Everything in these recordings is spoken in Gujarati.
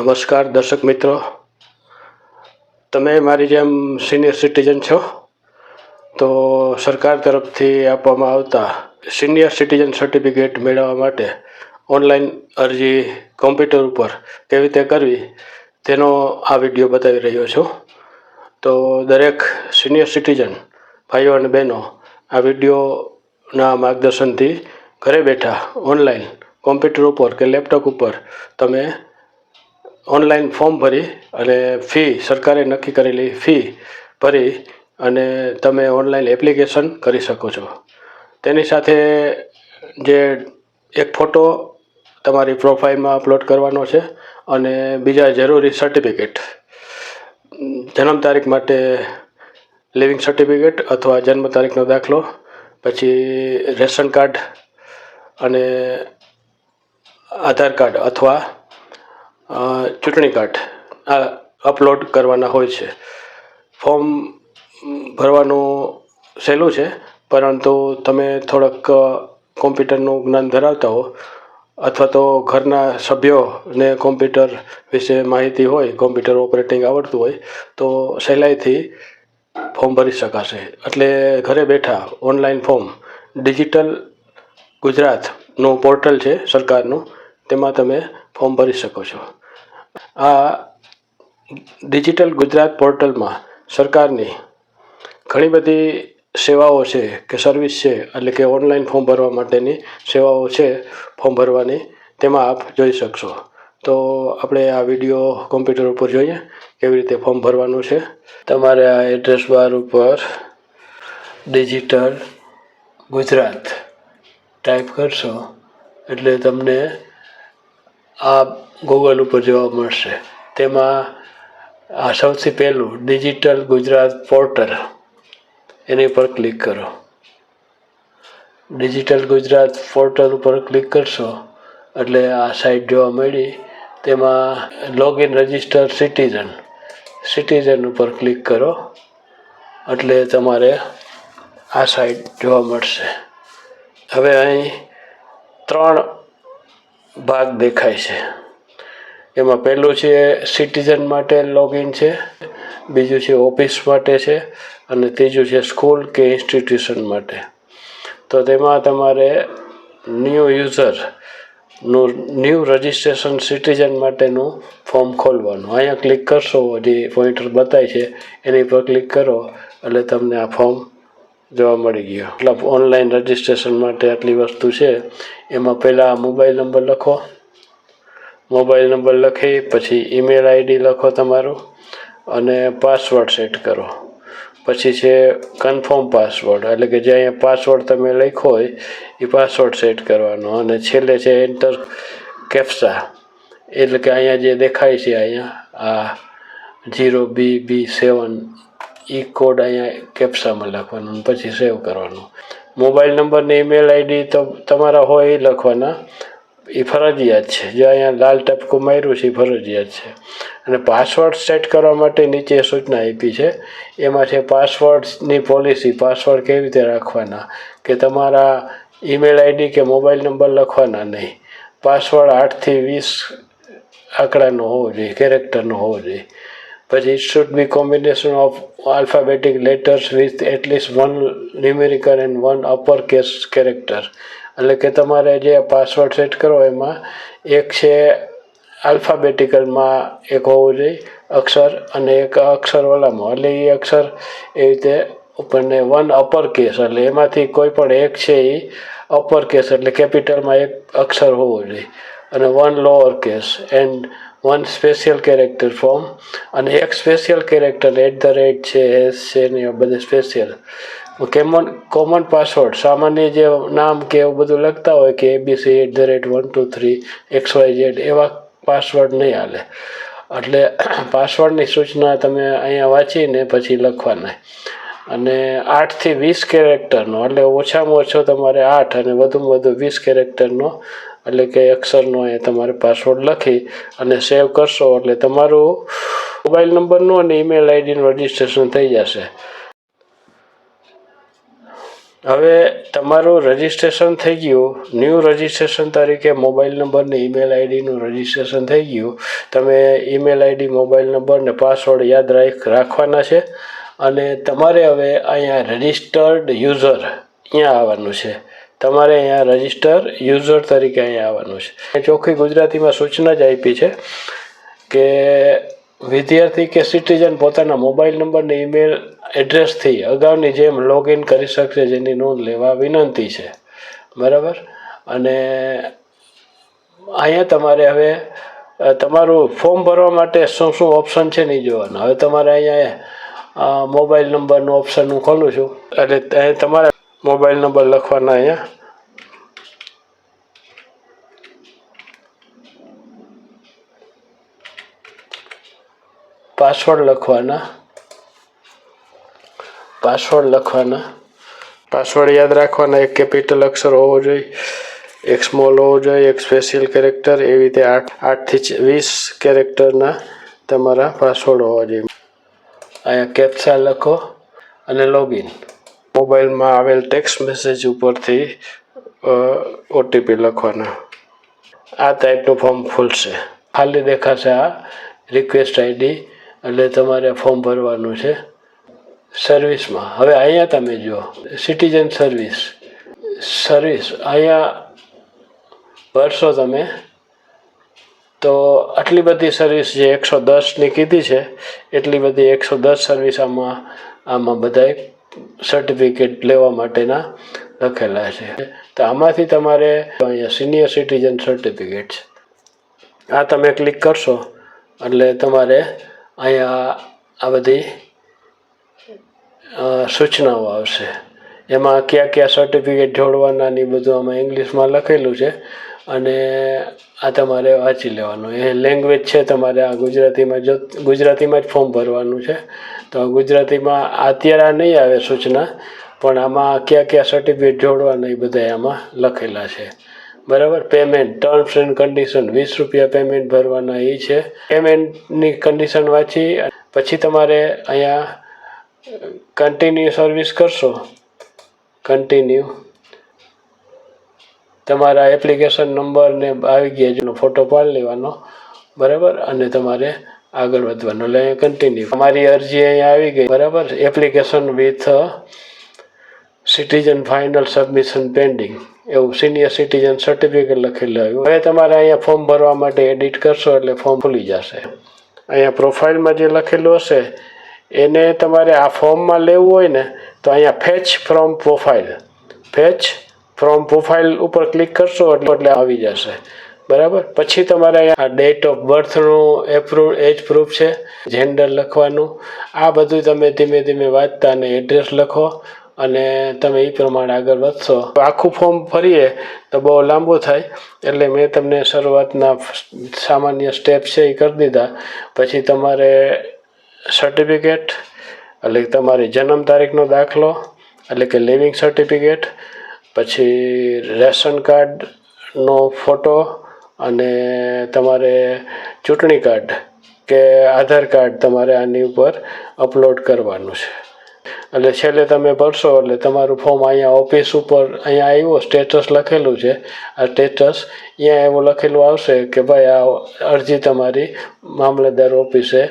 નમસ્કાર દર્શક મિત્રો. તમે મારી જેમ સિનિયર સિટીઝન છો, તો સરકાર તરફથી આપવામાં આવતા સિનિયર સિટીઝન સર્ટિફિકેટ મેળવવા માટે ઓનલાઈન અરજી કોમ્પ્યુટર ઉપર કેવી રીતે કરવી તેનો આ વીડિયો બતાવી રહ્યો છું. તો દરેક સિનિયર સિટીઝન ભાઈઓ અને બહેનો આ વિડીયોના માર્ગદર્શનથી ઘરે બેઠા ઓનલાઈન કોમ્પ્યુટર ઉપર કે લેપટોપ ઉપર તમે ઓનલાઈન ફોર્મ ભરી અને ફી, સરકારે નક્કી કરેલી ફી ભરી અને તમે ઓનલાઈન એપ્લિકેશન કરી શકો છો. તેની સાથે જે એક ફોટો તમારી પ્રોફાઇલમાં અપલોડ કરવાનો છે અને બીજા જરૂરી સર્ટિફિકેટ. જન્મ તારીખ માટે લિવિંગ સર્ટિફિકેટ અથવા જન્મ તારીખનો દાખલો, પછી રેશન કાર્ડ અને આધાર કાર્ડ અથવા ચૂંટણી કાર્ડ આ અપલોડ કરવાના હોય છે. ફોર્મ ભરવાનું સહેલું છે, પરંતુ તમે થોડોક કોમ્પ્યુટરનું જ્ઞાન ધરાવતા હો, અથવા તો ઘરના સભ્યોને કોમ્પ્યુટર વિશે માહિતી હોય, કોમ્પ્યુટર ઓપરેટિંગ આવડતું હોય, તો સહેલાઈથી ફોર્મ ભરી શકાશે. એટલે ઘરે બેઠા ઓનલાઈન ફોર્મ, ડિજિટલ ગુજરાતનું પોર્ટલ છે સરકારનું, તેમાં તમે ફોર્મ ભરી શકો છો. આ ડિજિટલ ગુજરાત પોર્ટલમાં સરકારની ઘણી બધી સેવાઓ છે કે સર્વિસ છે એટલે કે ઓનલાઈન ફોર્મ ભરવા માટેની સેવાઓ છે ફોર્મ ભરવાની, તેમાં આપ જોઈ શકશો. તો આપણે આ વીડિયો કોમ્પ્યુટર ઉપર જોઈએ કેવી રીતે ફોર્મ ભરવાનું છે. તમારે આ એડ્રેસ બાર ઉપર ડિજિટલ ગુજરાત ટાઈપ કરશો એટલે તમને આ ગૂગલ ઉપર જોવા મળશે. તેમાં, આ સૌથી પહેલું ડિજિટલ ગુજરાત પોર્ટલ એની પર ક્લિક કરો. ડિજિટલ ગુજરાત પોર્ટલ ઉપર ક્લિક કરશો, એટલે આ સાઇટ જોવા મળી. તેમાં લોગિન રજિસ્ટર સિટીઝન સિટીઝન ઉપર ક્લિક કરો, એટલે તમારે આ સાઇટ જોવા મળશે. હવે અહીં ત્રણ ભાગ દેખાય છે. એમાં પહેલું છે સિટીઝન માટે લોગિન છે, બીજું છે ઓફિસ માટે છે, અને ત્રીજું છે સ્કૂલ કે ઇન્સ્ટિટ્યુશન માટે. તો તેમાં તમારે ન્યૂ યુઝરનું ન્યૂ રજિસ્ટ્રેશન સિટીઝન માટેનું ફોર્મ ખોલવાનું. અહીંયા ક્લિક કરશો, જે પોઈન્ટર બતાય છે, એની પર ક્લિક કરો, એટલે તમને આ ફોર્મ જોવા મળી ગયો. મતલબ ઓનલાઈન રજિસ્ટ્રેશન માટે આટલી વસ્તુ છે. એમાં પહેલાં મોબાઈલ નંબર લખો. મોબાઈલ નંબર લખી, પછી ઈમેલ આઈડી લખો તમારું અને પાસવર્ડ સેટ કરો. પછી છે કન્ફર્મ પાસવર્ડ, એટલે કે જે અહીંયા પાસવર્ડ તમે લખ્યો હોય એ પાસવર્ડ સેટ કરવાનો. અને છેલ્લે છે એન્ટર કેપ્સા, એટલે કે અહીંયા જે દેખાય છે અહીંયા, આ જીરો બી બી સેવન, ઈ કોડ અહીંયા કેપ્સામાં લખવાનો પછી સેવ કરવાનો. મોબાઈલ નંબર ને ઈમેલ આઈડી તો તમારા હોય એ લખવાના. એ ફરજિયાત છે. જે અહીંયા લાલ ટપકું માર્યું છે, એ ફરજિયાત છે. અને પાસવર્ડ સેટ કરવા માટે નીચે સૂચના આપી છે. એમાં છે પાસવર્ડની પોલિસી પાસવર્ડ કેવી રીતે રાખવાના? કે તમારા ઈમેલ આઈડી કે મોબાઈલ નંબર લખવાના નહીં. પાસવર્ડ આઠથી વીસ આંકડાનો હોવો જોઈએ કેરેક્ટરનો હોવો જોઈએ. પછી it should be combination of alphabetic letters with at least one numerical and one upper case character એટલે કે તમારે જે પાસવર્ડ સેટ કરો એમાં, એક છે આલ્ફાબેટિકલમાં એક હોવું જોઈએ, અક્ષર અને એક અક્ષરવાળામાં એટલે એ અક્ષર એ રીતે આપણને વન અપર કેસ એટલે એમાંથી કોઈ પણ એક છે એ અપર કેસ એટલે કેપિટલમાં એક અક્ષર હોવો જોઈએ. અને one lower case and one special character form અને એક special character at the rate છે એસ છે ને બધે સ્પેશિયલ કોમન કોમન પાસવર્ડ સામાન્ય જે નામ કે એવું બધું લખતા હોય કે ABC at the rate one two three X Y Z એવા પાસવર્ડ નહીં હાલે. એટલે પાસવર્ડની સૂચના તમે અહીંયા વાંચીને પછી લખવાના. અને આઠથી વીસ કેરેક્ટરનો, એટલે ઓછામાં ઓછો તમારે આઠ અને વધુમાં વધુ વીસ કેરેક્ટરનો, એટલે કે અક્ષરનો એ તમારે પાસવર્ડ લખી અને સેવ કરશો એટલે તમારું મોબાઈલ નંબરનું અને ઈમેલ આઈડીનું રજિસ્ટ્રેશન થઈ જશે. હવે તમારું રજિસ્ટ્રેશન થઈ ગયું. ન્યૂ રજિસ્ટ્રેશન તરીકે મોબાઈલ નંબર ને ઈમેલ આઈડીનું રજિસ્ટ્રેશન થઈ ગયું. તમે ઈમેલ આઈડી મોબાઈલ નંબર ને પાસવર્ડ યાદ રાખ, રાખવાના છે. અને તમારે હવે અહીંયા રજિસ્ટર્ડ યુઝર અહીંયા આવવાનું છે. તમારે અહીંયા રજિસ્ટર યુઝર તરીકે અહીંયા આવવાનું છે. ચોખ્ખી ગુજરાતીમાં સૂચના જ આપી છે કે વિદ્યાર્થી કે સિટીઝન પોતાના મોબાઈલ નંબર ને ઈમેલ એડ્રેસથી અગાઉની જેમ લોગિન કરી શકશે જેની નોંધ લેવા વિનંતી છે. બરાબર? અને અહીંયા તમારે હવે તમારું ફોર્મ ભરવા માટે શું શું ઓપ્શન છે નહીં જોવાનું. હવે તમારે અહીંયા મોબાઈલ નંબરનું ઓપ્શન હું ખોલું છું. એટલે તમારે મોબાઈલ નંબર લખવાના અહીંયા. પાસવર્ડ લખવાના. પાસવર્ડ લખવાના. પાસવર્ડ યાદ રાખવાના. એક કેપિટલ અક્ષર હોવો જોઈએ, એક સ્મોલ હોવો જોઈએ, એક સ્પેશિયલ કેરેક્ટર. એવી રીતે આઠ, આઠથી વીસ કેરેક્ટરના તમારા પાસવર્ડ હોવા જોઈએ. અહીંયા કેપ્સા લખો અને લોગિન મોબાઈલમાં આવેલ ટેક્સ્ટ મેસેજ ઉપરથી ઓટીપી લખવાના. આ ટાઈપનું ફોર્મ ખુલશે ખાલી દેખાશે આ રિક્વેસ્ટ આઈડી એટલે તમારે ફોર્મ ભરવાનું છે સર્વિસમાં. હવે અહીંયા તમે જુઓ, સિટીઝન સર્વિસ. સર્વિસ, અહીંયા ભરશો તમે. તો આટલી બધી સર્વિસ જે એકસો દસની કીધી છે, એટલી બધી એકસો દસ સર્વિસ આમાં આમાં બધાય સર્ટિફિકેટ લેવા માટેના લખેલા છે. તો આમાંથી તમારે અહીંયા સિનિયર સિટીઝન સર્ટિફિકેટ છે. આ તમે ક્લિક કરશો, એટલે તમારે અહીંયા આ બધી સૂચનાઓ આવશે. એમાં કયા કયા સર્ટિફિકેટ જોડવાના ને બધું આમાં ઇંગ્લિશમાં લખેલું છે અને આ તમારે વાંચી લેવાનું. એ લેંગ્વેજ છે તમારે આ ગુજરાતીમાં જો, ગુજરાતીમાં જ ફોર્મ ભરવાનું છે. તો ગુજરાતીમાં અત્યારે આ નહીં આવે સૂચના, પણ આમાં કયા કયા સર્ટિફિકેટ જોડવાના એ બધા આમાં લખેલા છે. બરાબર? પેમેન્ટ ટર્મ્સ એન્ડ કન્ડિશન વીસ રૂપિયા પેમેન્ટ ભરવાના એ છે. પેમેન્ટની કન્ડિશન વાંચી પછી તમારે અહીંયા કન્ટિન્યુ સર્વિસ કરશો. કન્ટિન્યુ તમારા એપ્લિકેશન નંબર ને આવી ગયા જેનો ફોટો પાડી લેવાનો. બરાબર? અને તમારે આગળ વધવાનું. એટલે કન્ટિન્યુ તમારી અરજી અહીંયા આવી ગઈ. બરાબર? Application with citizen final submission pending એવું સિનિયર સિટીઝન સર્ટિફિકેટ લખેલું આવ્યું. હવે તમારે અહીંયા ફોર્મ ભરવા માટે એડિટ કરશો એટલે ફોર્મ ખુલી જશે. અહીંયા પ્રોફાઇલમાં જે લખેલું હશે, એને તમારે આ ફોર્મમાં લેવું હોય ને, તો અહીંયા fetch from profile fetch from profile ઉપર ક્લિક કરશો એટલે એટલે આવી જશે. બરાબર? પછી તમારે અહીંયા ડેટ ઓફ બર્થનું એપ્રુવ એજ પ્રૂફ છે જેન્ડર લખવાનું. આ બધું તમે ધીમે ધીમે વાંચતા અને એડ્રેસ લખો. અને તમે એ પ્રમાણે આગળ વધશો. આખું ફોર્મ ભરીએ તો બહુ લાંબુ થાય, એટલે મેં તમને શરૂઆતના સામાન્ય સ્ટેપ છે એ કરી દીધા. પછી તમારે સર્ટિફિકેટ એટલે તમારી જન્મ તારીખનો દાખલો, એટલે કે લિવિંગ સર્ટિફિકેટ પછી રેશન કાર્ડનો ફોટો અને તમારે ચૂંટણી કાર્ડ, કે આધાર કાર્ડ તમારે આની ઉપર અપલોડ કરવાનું છે. એટલે છેલ્લે તમે ભરશો એટલે તમારું ફોર્મ અહીંયા ઓફિસ ઉપર અહીંયા આવ્યું સ્ટેટસ લખેલું છે. આ સ્ટેટસ અહીંયા એવું લખેલું આવશે કે ભાઈ આ અરજી તમારી મામલતદાર ઓફિસે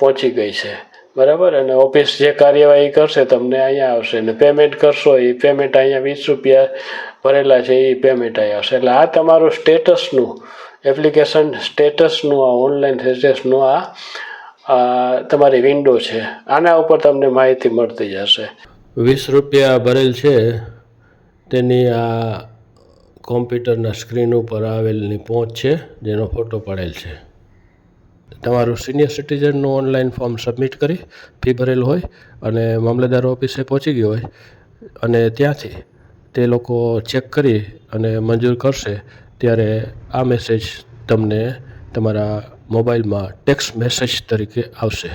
પહોંચી ગઈ છે. બરાબર? અને ઓફિસ જે કાર્યવાહી કરશે તમને અહીંયા આવશે. અને પેમેન્ટ કરશો, એ પેમેન્ટ અહીંયા વીસ રૂપિયા ભરેલા છે, એ પેમેન્ટ અહીંયા આવશે. એટલે આ તમારું સ્ટેટસનું એપ્લિકેશન સ્ટેટસનું આ ઓનલાઈન સ્ટેટસનું આ આ તમારી વિન્ડો છે. આના ઉપર તમને માહિતી મળતી જશે. વીસ રૂપિયા ભરેલ છે. તેની આ કોમ્પ્યુટરના સ્ક્રીન ઉપર આવેલની પહોંચ છે, જેનો ફોટો પડેલ છે. તમારું સિનિયર સિટીઝનનું ઓનલાઈન ફોર્મ સબમિટ કરી, ફી ભરેલ હોય અને મામલતદાર ઓફિસે પહોંચી ગયો હોય અને ત્યાંથી તે લોકો ચેક કરી અને મંજૂર કરશે, ત્યારે આ મેસેજ તમને તમારા મોબાઈલમાં ટેક્સ્ટ મેસેજ તરીકે આવશે.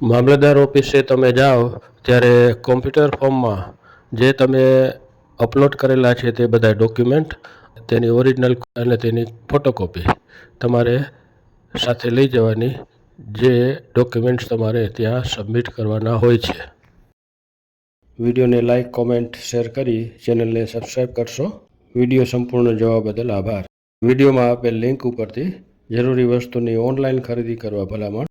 મામલતદાર ઓફિસે તમે જાઓ ત્યારે કોમ્પ્યુટર ફોર્મમાં જે તમે અપલોડ કરેલા છે તે બધા ડોક્યુમેન્ટ તેની ઓરિજિનલ અને તેની ફોટોકોપી તમારે સાથે લઈ જવાની જે ડોક્યુમેન્ટ્સ તમારે ત્યાં સબમિટ કરવાના હોય છે. વિડીયોને લાઇક કોમેન્ટ શેર કરી ચેનલને સબસ્ક્રાઈબ કરશો. વીડિયો સંપૂર્ણ જોવા બદલ આભાર. વિડીયોમાં આપેલ લિંક ઉપરથી જરૂરી વસ્તુની ઓનલાઈન ખરીદી કરવા ભલામણ.